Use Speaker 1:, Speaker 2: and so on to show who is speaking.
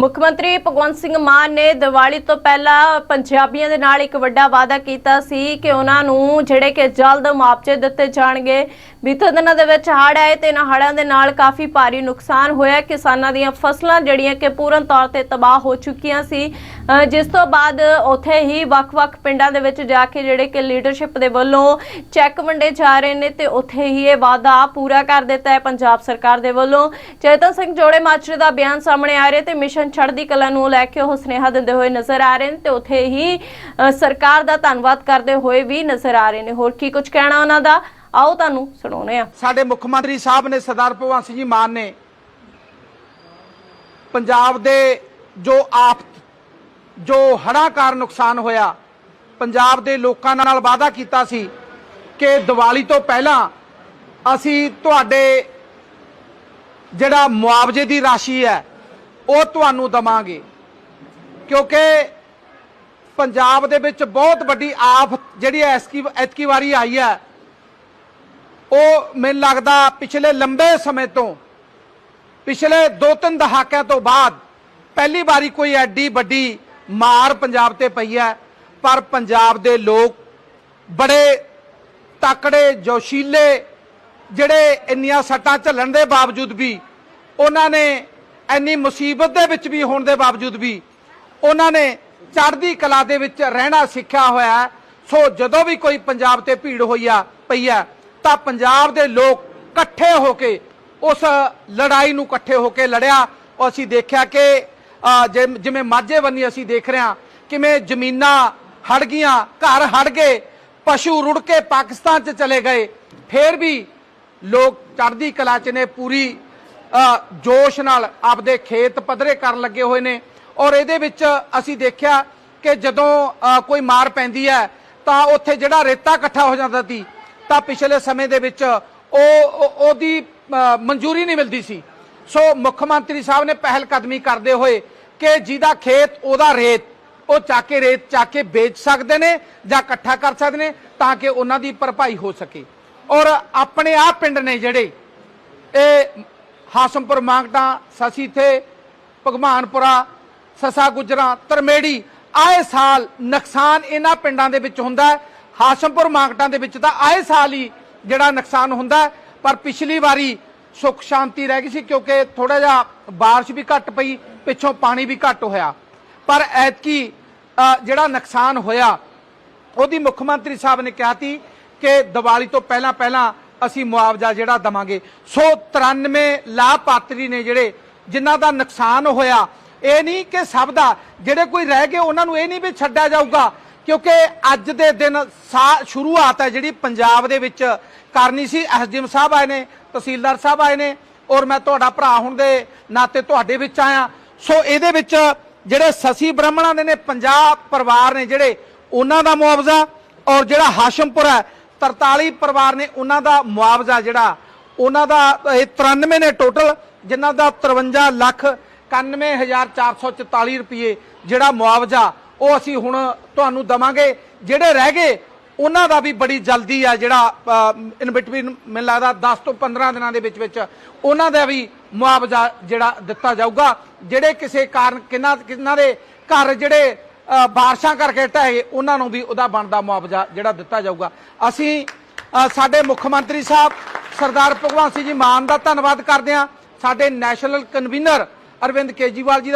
Speaker 1: ਮੁੱਖ ਮੰਤਰੀ ਭਗਵੰਤ ਸਿੰਘ ਮਾਨ ਨੇ ਦੀਵਾਲੀ ਤੋਂ ਪਹਿਲਾਂ ਪੰਜਾਬੀਆਂ ਦੇ ਨਾਲ ਇੱਕ ਵੱਡਾ ਵਾਅਦਾ ਕੀਤਾ ਸੀ ਕਿ ਉਹਨਾਂ ਨੂੰ ਜਿਹੜੇ ਕਿ ਜਲਦ ਮੁਆਵਜ਼ੇ ਦਿੱਤੇ ਜਾਣਗੇ। ਬੀਤੇ ਦਿਨਾਂ ਦੇ ਵਿੱਚ ਹੜ੍ਹ ਆਏ ਤੇ ਇਹਨਾਂ ਹੜ੍ਹਾਂ ਦੇ ਨਾਲ ਕਾਫੀ ਭਾਰੀ ਨੁਕਸਾਨ ਹੋਇਆ। ਕਿਸਾਨਾਂ ਦੀਆਂ ਫਸਲਾਂ ਜਿਹੜੀਆਂ ਕਿ ਪੂਰਨ ਤੌਰ ਤੇ ਤਬਾਹ ਹੋ ਚੁੱਕੀਆਂ ਸੀ। ਜਿਸ ਤੋਂ ਬਾਅਦ ਉੱਥੇ ਹੀ ਵੱਖ-ਵੱਖ ਪਿੰਡਾਂ ਦੇ ਵਿੱਚ ਜਾ ਕੇ ਜਿਹੜੇ ਕਿ ਲੀਡਰਸ਼ਿਪ ਦੇ ਵੱਲੋਂ ਚੈੱਕ ਵੰਡੇ ਜਾ ਰਹੇ ਨੇ ਤੇ ਉੱਥੇ ਹੀ ਇਹ ਵਾਅਦਾ ਪੂਰਾ ਕਰ ਦਿੱਤਾ ਹੈ ਪੰਜਾਬ ਸਰਕਾਰ ਦੇ ਵੱਲੋਂ। ਚੇਤਨ ਸਿੰਘ ਜੋੜੇ ਮਾਚਰੇ ਦਾ ਬਿਆਨ ਸਾਹਮਣੇ ਆ ਰਿਹਾ ਤੇ ਮਿਸ਼ਨ ਚੜ੍ਹਦੀ ਕਲਾ ਨੂੰ ਲੈ ਕੇ ਉਹ ਸੁਨੇਹਾ ਦਿੰਦੇ ਹੋਏ ਨਜ਼ਰ ਆ ਰਹੇ ਨੇ ਤੇ ਉੱਥੇ ਹੀ ਸਰਕਾਰ ਦਾ ਧੰਨਵਾਦ ਕਰਦੇ ਹੋਏ ਵੀ ਨਜ਼ਰ ਆ ਰਹੇ ਨੇ। ਹੋਰ ਕੀ ਕੁਝ ਕਹਿਣਾ ਉਹਨਾਂ ਦਾ? ਆਓ ਤੁਹਾਨੂੰ ਸੁਣਾਉਂਦੇ ਆ
Speaker 2: ਸਾਡੇ ਮੁੱਖ ਮੰਤਰੀ ਸਾਹਿਬ ਨੇ ਸਰਦਾਰ ਭਗਵੰਤ ਸਿੰਘ ਜੀ ਮਾਨ ਨੇ ਪੰਜਾਬ ਦੇ ਜੋ ਆਪ, ਜੋ ਹੜ੍ਹਾਂ ਕਾਰਨ ਨੁਕਸਾਨ ਹੋਇਆ, ਪੰਜਾਬ ਦੇ ਲੋਕਾਂ ਨਾਲ ਵਾਅਦਾ ਕੀਤਾ ਸੀ ਕਿ ਦੀਵਾਲੀ ਤੋਂ ਪਹਿਲਾਂ ਅਸੀਂ ਤੁਹਾਡੇ ਜਿਹੜਾ ਮੁਆਵਜ਼ੇ ਦੀ ਰਾਸ਼ੀ ਹੈ ਉਹ ਤੁਹਾਨੂੰ ਦਵਾਂਗੇ। ਕਿਉਂਕਿ ਪੰਜਾਬ ਦੇ ਵਿੱਚ ਬਹੁਤ ਵੱਡੀ ਆਫਤ ਜਿਹੜੀ ਐਸਕੀ ਐਤਕੀ ਵਾਰੀ ਆਈ ਹੈ ਉਹ ਮੈਨੂੰ ਲੱਗਦਾ ਪਿਛਲੇ ਲੰਬੇ ਸਮੇਂ ਤੋਂ, ਪਿਛਲੇ 2-3 ਦਹਾਕਿਆਂ ਤੋਂ ਬਾਅਦ ਪਹਿਲੀ ਵਾਰੀ ਕੋਈ ਐਡੀ ਵੱਡੀ ਮਾਰ ਪੰਜਾਬ ਤੇ ਪਈ ਹੈ ਪਰ ਪੰਜਾਬ ਦੇ ਲੋਕ ਬੜੇ ਤਕੜੇ, ਜੋਸ਼ੀਲੇ, ਜਿਹੜੇ ਇੰਨੀਆਂ ਸੱਟਾਂ ਝੱਲਣ ਦੇ ਬਾਵਜੂਦ ਵੀ ਉਹਨਾਂ ਨੇ ਇੰਨੀ ਮੁਸੀਬਤ ਦੇ ਵਿੱਚ ਵੀ ਹੋਣ ਦੇ ਬਾਵਜੂਦ ਵੀ ਉਹਨਾਂ ਨੇ ਚੜ੍ਹਦੀ ਕਲਾ ਦੇ ਵਿੱਚ ਰਹਿਣਾ ਸਿੱਖਿਆ ਹੋਇਆ ਸੋ ਜਦੋਂ ਵੀ ਕੋਈ ਪੰਜਾਬ ਤੇ ਭੀੜ ਹੋਈ ਆ, ਪਈ ਆ, ਤਾਂ ਪੰਜਾਬ ਦੇ ਲੋਕ ਇਕੱਠੇ ਹੋ ਕੇ ਉਸ ਲੜਾਈ ਨੂੰ ਇਕੱਠੇ ਹੋ ਕੇ ਲੜਿਆ। ਔਰ ਅਸੀਂ ਦੇਖਿਆ ਕਿ ਜਿ- ਜਿਵੇਂ ਮਾਝੇ ਬੰਨੀ ਅਸੀਂ ਦੇਖ ਰਹੇ ਹਾਂ, ਕਿਵੇਂ ਜ਼ਮੀਨਾਂ ਹੜ ਗਈਆਂ, ਘਰ ਹੜ ਗਏ, ਪਸ਼ੂ ਰੁੜ ਕੇ ਪਾਕਿਸਤਾਨ 'ਚ ਚਲੇ ਗਏ। ਫੇਰ ਵੀ ਲੋਕ ਚੜ੍ਹਦੀ ਕਲਾ 'ਚ ਨੇ, ਪੂਰੀ ਜੋਸ਼ ਨਾਲ ਆਪਦੇ ਖੇਤ ਪੱਧਰੇ ਕਰਨ ਲੱਗੇ ਹੋਏ ਨੇ। ਔਰ ਇਹਦੇ ਵਿੱਚ ਅਸੀਂ ਦੇਖਿਆ ਕਿ ਜਦੋਂ ਕੋਈ ਮਾਰ ਪੈਂਦੀ ਹੈ, ਤਾਂ ਉੱਥੇ ਜਿਹੜਾ ਰੇਤਾ ਇਕੱਠਾ ਹੋ ਜਾਂਦਾ ਸੀ, ਤਾਂ ਪਿਛਲੇ ਸਮੇਂ ਦੇ ਵਿੱਚ ਉਹ ਉਹਦੀ ਮਨਜ਼ੂਰੀ ਨਹੀਂ ਮਿਲਦੀ ਸੀ। ਸੋ ਮੁੱਖ ਮੰਤਰੀ ਸਾਹਿਬ ਨੇ ਪਹਿਲ ਕਦਮੀ ਕਰਦੇ ਹੋਏ ਕਿ ਜਿਹਦਾ ਖੇਤ ਉਹਦਾ ਰੇਤ, ਉਹ ਚੱਕ ਕੇ ਰੇਤ, ਚੱਕ ਕੇ ਵੇਚ ਸਕਦੇ ਨੇ ਜਾਂ ਇਕੱਠਾ ਕਰ ਸਕਦੇ ਨੇ ਤਾਂ ਕਿ ਉਹਨਾਂ ਦੀ ਭਰਪਾਈ ਹੋ ਸਕੇ। ਔਰ ਆਪਣੇ ਆਪ ਪਿੰਡ ਨੇ ਜਿਹੜੇ, ਇਹ ਹਾਸਮਪੁਰ ਮਾਂਗਟਾ ਸਸੀਥੇ ਭਗਵਾਨਪੁਰਾ, ਸਸਾ ਗੁਜਰਾ, ਤਰਮੇੜੀ, ਆਏ ਸਾਲ ਨੁਕਸਾਨ ਇਹਨਾਂ ਪਿੰਡਾਂ ਦੇ ਵਿੱਚ ਹੁੰਦਾ ਹੈ। ਹਾਸਮਪੁਰ ਮਾਂਗਟਾਂ ਦੇ ਵਿੱਚ ਤਾਂ ਆਏ ਸਾਲ ਹੀ ਜਿਹੜਾ ਨੁਕਸਾਨ ਹੁੰਦਾ ਪਰ ਪਿਛਲੀ ਵਾਰੀ ਸੁੱਖ ਸ਼ਾਂਤੀ ਰਹਿ ਗਈ ਸੀ ਕਿਉਂਕਿ ਥੋੜਾ ਜਿਹਾ ਬਾਰਿਸ਼ ਵੀ ਘੱਟ ਪਈ, ਪਿੱਛੋਂ ਪਾਣੀ ਵੀ ਘੱਟ ਹੋਇਆ। ਪਰ ਐਤਕੀ ਜਿਹੜਾ ਨੁਕਸਾਨ ਹੋਇਆ, ਉਹਦੀ ਮੁੱਖ ਮੰਤਰੀ ਸਾਹਿਬ ਨੇ ਕਿਹਾ ਸੀ ਕਿ ਦੀਵਾਲੀ ਤੋਂ ਪਹਿਲਾਂ ਪਹਿਲਾਂ ਅਸੀਂ ਮੁਆਵਜ਼ਾ ਜਿਹੜਾ ਦਵਾਂਗੇ। ਸੋ 93 ਲਾਭਪਾਤਰੀ ਨੇ ਜਿਹੜੇ, ਜਿਨ੍ਹਾਂ ਦਾ ਨੁਕਸਾਨ ਹੋਇਆ, ਇਹ ਨਹੀਂ ਕਿ ਸਭ ਦਾ, ਜਿਹੜੇ ਕੋਈ ਰਹਿ ਗਏ, ਉਹਨਾਂ ਨੂੰ ਇਹ ਨਹੀਂ ਵੀ ਛੱਡਿਆ ਜਾਊਗਾ, ਕਿਉਂਕਿ ਅੱਜ ਦੇ ਦਿਨ ਸਾ- ਸ਼ੁਰੂਆਤ ਹੈ ਜਿਹੜੀ ਪੰਜਾਬ ਦੇ ਵਿੱਚ ਕਰਨੀ ਸੀ। ਐਸਡੀਐਮ ਸਾਹਿਬ ਆਏ ਨੇ, ਤਹਿਸੀਲਦਾਰ ਸਾਹਿਬ ਆਏ ਨੇ, ਔਰ ਮੈਂ ਤੁਹਾਡਾ ਭਰਾ ਹੁਣ ਦੇ ਨਾਤੇ ਤੁਹਾਡੇ ਵਿੱਚ ਆਇਆ। ਸੋ ਇਹਦੇ ਵਿੱਚ ਜਿਹੜੇ ਸਸੀ ਬ੍ਰਾਹਮਣਾਂ ਦੇ ਨੇ 50 ਪਰਿਵਾਰ ਨੇ ਜਿਹੜੇ, ਉਹਨਾਂ ਦਾ ਮੁਆਵਜ਼ਾ, ਔਰ ਜਿਹੜਾ ਹਾਸ਼ਮਪੁਰ ਹੈ 43 ਪਰਿਵਾਰ ਨੇ ਉਹਨਾਂ ਦਾ ਮੁਆਵਜ਼ਾ ਜਿਹੜਾ, ਉਹਨਾਂ ਦਾ, ਇਹ 93 ਨੇ ਟੋਟਲ ਜਿਨ੍ਹਾਂ ਦਾ 53 ਲੱਖ 91444 ਰੁਪਏ ਜਿਹੜਾ ਮੁਆਵਜ਼ਾ, ਉਹ ਅਸੀਂ ਹੁਣ ਤੁਹਾਨੂੰ ਦਵਾਂਗੇ। ਜਿਹੜੇ ਰਹਿ ਗਏ, ਉਹਨਾਂ ਦਾ ਵੀ ਬੜੀ ਜਲਦੀ ਆ ਜਿਹੜਾ ਇਨ ਬਿਟਵੀਨ ਮੈਨੂੰ ਲੱਗਦਾ 10 ਤੋਂ 15 ਦਿਨਾਂ ਦੇ ਵਿੱਚ ਵਿੱਚ ਉਹਨਾਂ ਦਾ ਵੀ ਮੁਆਵਜ਼ਾ ਜਿਹੜਾ ਦਿੱਤਾ ਜਾਊਗਾ। ਜਿਹੜੇ ਕਿਸੇ ਕਾਰਨ, ਕਿੰਨਾ ਕਿੰਨਾ ਦੇ ਘਰ ਜਿਹੜੇ ਬਾਰਿਸ਼ਾਂ ਕਰਕੇ ਢਹਿ ਉਹਨਾਂ ਨੂੰ ਵੀ ਉਹਦਾ ਬਣਦਾ ਮੁਆਵਜ਼ਾ ਜਿਹੜਾ ਦਿੱਤਾ ਜਾਊਗਾ। ਅਸੀਂ ਸਾਡੇ ਮੁੱਖ ਮੰਤਰੀ ਸਾਹਿਬ, ਸਰਦਾਰ ਭਗਵੰਤ ਸਿੰਘ ਜੀ ਮਾਨ ਦਾ ਧੰਨਵਾਦ ਕਰਦੇ ਹਾਂ। ਸਾਡੇ ਨੈਸ਼ਨਲ ਕਨਵੀਨਰ ਅਰਵਿੰਦ ਕੇਜੀਵਾਲ ਜੀ ਦਾ